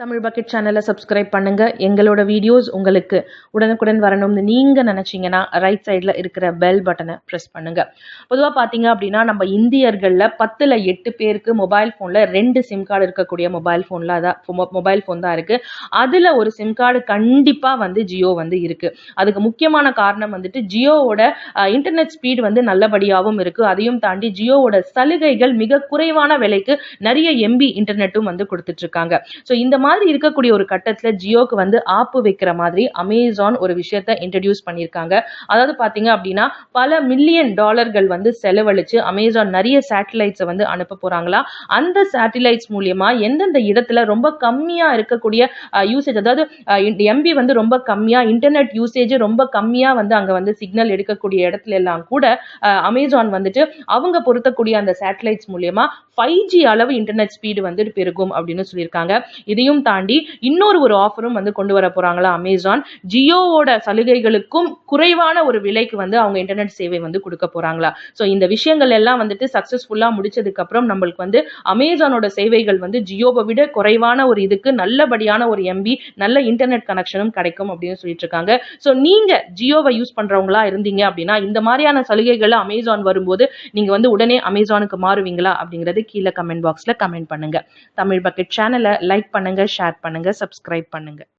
Tamil bucket சேனலை subscribe பண்ணுங்க. எங்களோட வீடியோஸ் உங்களுக்கு உடனுக்குடன் வரணும்னு நீங்க நினைச்சீங்கன்னா ரைட் சைடில் இருக்கிற பெல் பட்டனை ப்ரெஸ் பண்ணுங்க. பொதுவாக பார்த்தீங்க அப்படின்னா நம்ம இந்தியர்களில் பத்தில் எட்டு பேருக்கு மொபைல் ஃபோனில் ரெண்டு சிம் கார்டு இருக்கக்கூடிய மொபைல் ஃபோனில் அதான் மொபைல் ஃபோன் தான் இருக்குது அதில் ஒரு சிம் கார்டு கண்டிப்பாக வந்து ஜியோ வந்து இருக்குது அதுக்கு முக்கியமான காரணம் வந்துட்டு ஜியோவோட இன்டர்நெட் ஸ்பீடு வந்து நல்லபடியாகவும் இருக்குது அதையும் தாண்டி ஜியோவோட சலுகைகள் மிக குறைவான விலைக்கு நிறைய எம்பி இன்டர்நெட்டும் வந்து கொடுத்துட்ருக்காங்க ஸோ இந்த மாதிரி இருக்கக்கூடிய ஒரு கட்டத்தில் ஜியோக்கு வந்து ஆப்பு வைக்கிற மாதிரி அமேசான் ஒரு விஷயத்த இன்ட்ரடியூஸ் பண்ணியிருக்காங்க. அதாவது பார்த்தீங்க அப்படின்னா பல மில்லியன் டாலர்கள் வந்து செலவழித்து அமேசான் நிறைய சேட்டலைட்ஸை வந்து அனுப்ப போகிறாங்களா அந்த சேட்டலைட்ஸ் மூலியமா எந்தெந்த இடத்துல ரொம்ப கம்மியாக இருக்கக்கூடிய யூசேஜ் அதாவது எம்பி வந்து ரொம்ப கம்மியாக இன்டர்நெட் யூசேஜ் ரொம்ப கம்மியாக வந்து அங்கே வந்து சிக்னல் எடுக்கக்கூடிய இடத்துல எல்லாம் கூட அமேசான் வந்துட்டு அவங்க பொருத்தக்கூடிய அந்த சேட்டலைட்ஸ் மூலியமா ஃபைவ் ஜி அளவு இன்டர்நெட் ஸ்பீடு வந்து பெருகும் அப்படின்னு சொல்லியிருக்காங்க. இதையும் தாண்டி இன்னொரு ஒரு ஆஃபரும் வந்து கொண்டு வர போகிறாங்களா அமேசான் ஜியோவோட சலுகைகளுக்கும் குறைவான ஒரு விலைக்கு வந்து அவங்க இன்டர்நெட் சேவை வந்து கொடுக்க போகிறாங்களா ஸோ இந்த விஷயங்கள் எல்லாம் வந்துட்டு சக்ஸஸ்ஃபுல்லாக முடிச்சதுக்கப்புறம் நம்மளுக்கு வந்து அமேசானோட சேவைகள் வந்து ஜியோவை விட குறைவான ஒரு இதுக்கு நல்லபடியான ஒரு எம்பி நல்ல இன்டர்நெட் கனெக்ஷனும் கிடைக்கும் அப்படின்னு சொல்லிட்டு இருக்காங்க ஸோ நீங்கள் ஜியோவை யூஸ் பண்ணுறவங்களா இருந்தீங்க அப்படின்னா இந்த மாதிரியான சலுகைகள் அமேசான் வரும்போது நீங்கள் வந்து உடனே அமேசானுக்கு மாறுவீங்களா அப்படிங்கிறது கீழே கமெண்ட் பாக்ஸில் கமெண்ட் பண்ணுங்கள் தமிழ் பக்கெட் சேனலை லைக் பண்ணுங்கள் ஷேர் பண்ணுங்கள் சப்ஸ்கிரைப் பண்ணுங்கள்